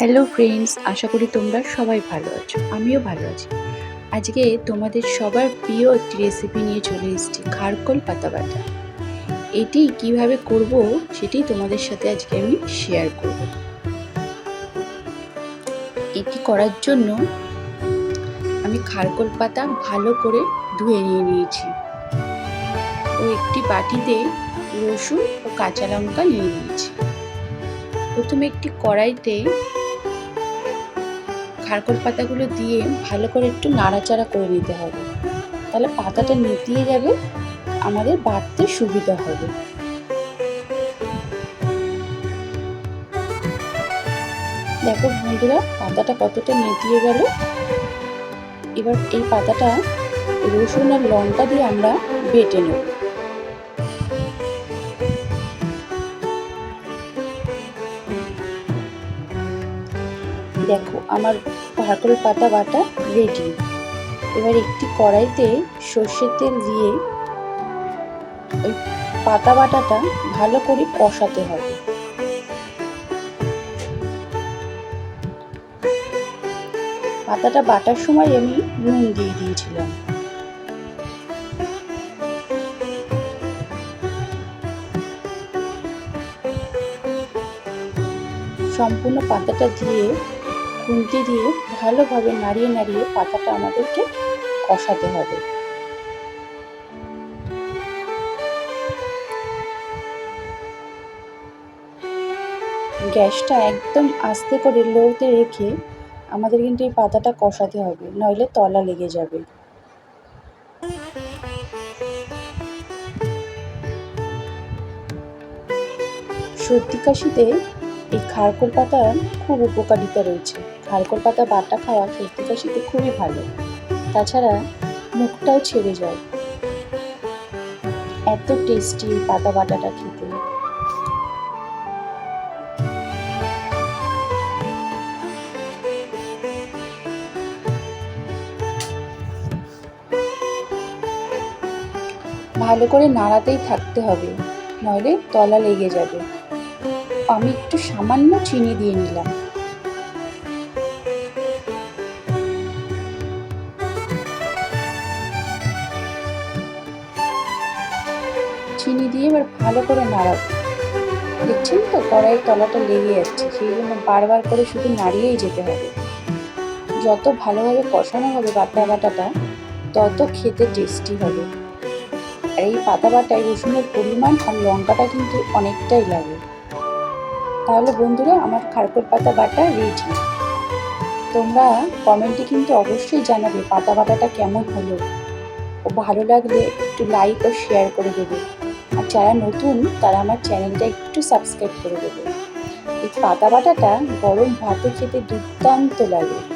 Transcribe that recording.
Hello friends আশা করি তোমরা সবাই ভালো আছো, আমিও ভালো আছি। আজকে তোমাদের সবার প্রিয় একটি রেসিপি নিয়ে চলে এসেছি, খারকোল পাতা বাটা। এটি কীভাবে করব সেটি তোমাদের সাথে আজকে আমি শেয়ার করব। এটি করার জন্য আমি খারকোল পাতা ভালো করে ধুয়ে নিয়ে নিয়েছি। ও একটি বাটিতে রসুন ও কাঁচা লঙ্কা নিয়ে নিয়েছি। প্রথমে একটি কড়াইতে খারকোল পাতাগুলো দিয়ে ভালো করে একটু নাড়াচাড়া করে নিতে হবে। তাহলে পাতাটা নেতিয়ে যাবে, আমাদের বাড়তে সুবিধা হবে। দেখো বন্ধুরা, পাতাটা কতটা নেতিয়ে গেল। এবার এই পাতাটা রসুন আর লঙ্কা দিয়ে আমরা বেটে নেব। দেখো, আমার ভাকল পাতা বাটা রেডি এবার একটি কড়াইতে সর্ষের তেল দিয়ে ওই পাতা বাটাটা ভালো করে কষাতে হবে। পাতাটা বাটার সময় আমি নুন দিয়ে দিয়েছিলাম। সম্পূর্ণ পাতাটা দিয়ে খুন্তি দিয়ে ভালোভাবে নাড়িয়ে নাড়িয়ে পাতাটা আমাদেরকে কষাতে হবে। গ্যাসটা একদম আস্তে করে লোতে রেখে আমাদের কিন্তু এই পাতাটা কষাতে হবে, নইলে তলা লেগে যাবে। সর্দি কাশিতে এই খারকোল পাতার খুব উপকারিতা রয়েছে। খারকোল পাতা বাটা খাওয়া সর্দি কাশিতে খুবই ভালো। তাছাড়া মুখটাও ছেড়ে যায়। এত টেস্টি পাতা বাটাটা খেতে। ভালো করে নাড়াতেই থাকতে হবে, নইলে তলা লেগে যাবে। আমি একটু সামান্য চিনি দিয়ে নিলাম। চিনি দিয়ে এবার ভালো করে নাড়াবো। দেখছেন তো কড়াইয়ের তলাটা লেগে যাচ্ছে, সেই জন্য বারবার করে শুধু নাড়িয়েই যেতে হবে। যত ভালোভাবে কষানো হবে বাটা বাটাটা, তত খেতে টেস্টি হবে। আর এই পাতা বাটায় রসুনের পরিমাণ আর লঙ্কাটা কিন্তু অনেকটাই লাগে। তাহলে বন্ধুরা, আমার খারকোল পাতা বাটা রেডি তোমরা কমেন্টে কিন্তু অবশ্যই জানাবে পাতা বাটাটা কেমন হলো। ও ভালো লাগলে একটু লাইক ও শেয়ার করে দেবে। আর যারা নতুন, তারা আমার চ্যানেলটা একটু সাবস্ক্রাইব করে দেবে। এই পাতা বাটাটা গরম ভাতে খেতে দুর্দান্ত লাগে।